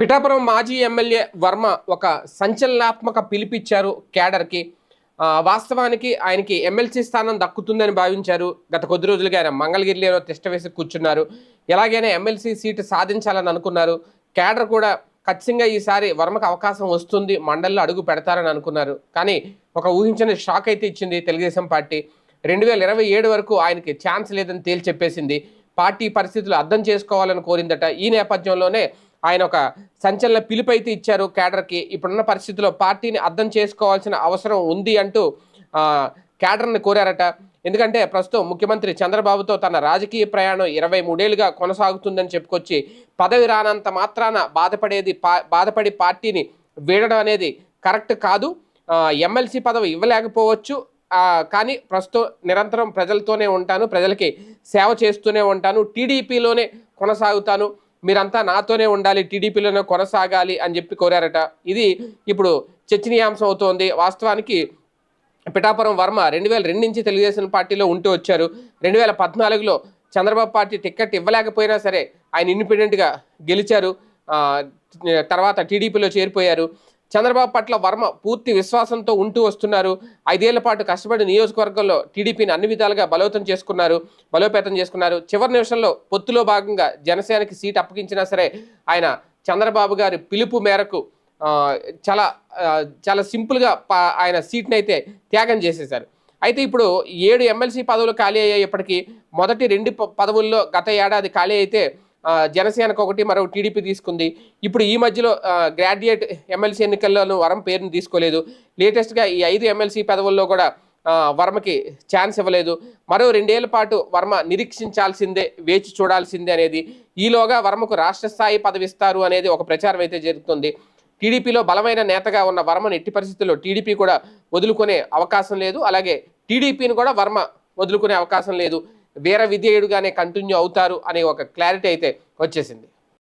పిఠాపురం మాజీ ఎమ్మెల్యే వర్మ ఒక సంచలనాత్మక పిలిపిచ్చారు క్యాడర్కి. వాస్తవానికి ఆయనకి ఎమ్మెల్సీ స్థానం దక్కుతుందని భావించారు. గత కొద్ది రోజులుగా ఆయన మంగళగిరిలో తిష్ట వేసి కూర్చున్నారు. ఎలాగైనా ఎమ్మెల్సీ సీటు సాధించాలని అనుకున్నారు. క్యాడర్ కూడా ఖచ్చితంగా ఈసారి వర్మకు అవకాశం వస్తుంది మండలిలో అడుగు పెడతారని అనుకున్నారు. కానీ ఒక ఊహించని షాక్ అయితే ఇచ్చింది తెలుగుదేశం పార్టీ. రెండు వేల ఇరవై ఏడు వరకు ఆయనకి ఛాన్స్ లేదని తేల్చెప్పేసింది పార్టీ పరిస్థితులు అర్థం చేసుకోవాలని కోరిందట. ఈ నేపథ్యంలోనే ఆయన ఒక సంచలన పిలుపు అయితే ఇచ్చారు కేడర్కి ఇప్పుడున్న పరిస్థితుల్లో పార్టీని అర్థం చేసుకోవాల్సిన అవసరం ఉంది అంటూ కేడర్ని కోరారట. ఎందుకంటే ప్రస్తుతం ముఖ్యమంత్రి చంద్రబాబుతో తన రాజకీయ ప్రయాణం ఇరవై మూడేళ్ళుగా కొనసాగుతుందని చెప్పుకొచ్చి పదవి రానంత మాత్రాన బాధపడేది పా బాధపడి పార్టీని వీడడం అనేది కరెక్ట్ కాదు. ఎమ్మెల్సీ పదవి ఇవ్వలేకపోవచ్చు. కానీ ప్రస్తుతం నిరంతరం ప్రజలతోనే ఉంటాను ప్రజలకి సేవ చేస్తూనే ఉంటాను టీడీపీలోనే కొనసాగుతాను. మీరంతా నాతోనే ఉండాలి టీడీపీలోనే కొనసాగాలి అని చెప్పి కోరారట. ఇది ఇప్పుడు చర్చనీయాంశం అవుతోంది. వాస్తవానికి పిఠాపురం వర్మ రెండు వేల రెండు నుంచి తెలుగుదేశం పార్టీలో ఉంటూ వచ్చారు. రెండు వేల పద్నాలుగులో చంద్రబాబు పార్టీ టికెట్ ఇవ్వలేకపోయినా సరే ఆయన ఇండిపెండెంట్గా గెలిచారు. తర్వాత టీడీపీలో చేరిపోయారు. చంద్రబాబు పట్ల వర్మ పూర్తి విశ్వాసంతో ఉంటూ వస్తున్నారు. ఐదేళ్ళ పాటు కష్టపడి నియోజకవర్గంలో టీడీపీని అన్ని విధాలుగా బలోపేతం చేసుకున్నారు బలోపేతం చేసుకున్నారు. చివరి నిమిషంలో పొత్తులో భాగంగా జనసేనకి సీట్ అప్పగించినా సరే ఆయన చంద్రబాబు గారి పిలుపు మేరకు చాలా చాలా సింపుల్గా పా- ఆయన సీట్ని అయితే త్యాగం చేసేశారు. అయితే ఇప్పుడు ఏడు ఎమ్మెల్సీ పదవులు ఖాళీ అయ్యేప్పటికీ మొదటి రెండు ప- పదవుల్లో గత ఏడాది ఖాళీ అయితే జనసేనకు ఒకటి మరో టీడీపీ తీసుకుంది. ఇప్పుడు ఈ మధ్యలో గ్రాడ్యుయేట్ ఎమ్మెల్సీ ఎన్నికల్లోనూ వరం పేరుని తీసుకోలేదు. లేటెస్ట్గా ఈ ఐదు ఎమ్మెల్సీ పదవుల్లో కూడా వర్మకి ఛాన్స్ ఇవ్వలేదు. మరో రెండేళ్ళ పాటు వర్మ నిరీక్షించాల్సిందే వేచి చూడాల్సిందే అనేది. ఈలోగా వర్మకు రాష్ట్ర స్థాయి పదవి ఇస్తారు అనేది ఒక ప్రచారం అయితే జరుగుతుంది. టీడీపీలో బలమైన నేతగా ఉన్న వర్మను ఎట్టి పరిస్థితుల్లో టీడీపీ కూడా వదులుకునే అవకాశం లేదు. అలాగే టీడీపీని కూడా వర్మ వదులుకునే అవకాశం లేదు. వీర విధేయుడుగానే కంటిన్యూ అవుతారు అనే ఒక క్లారిటీ అయితే వచ్చేసింది.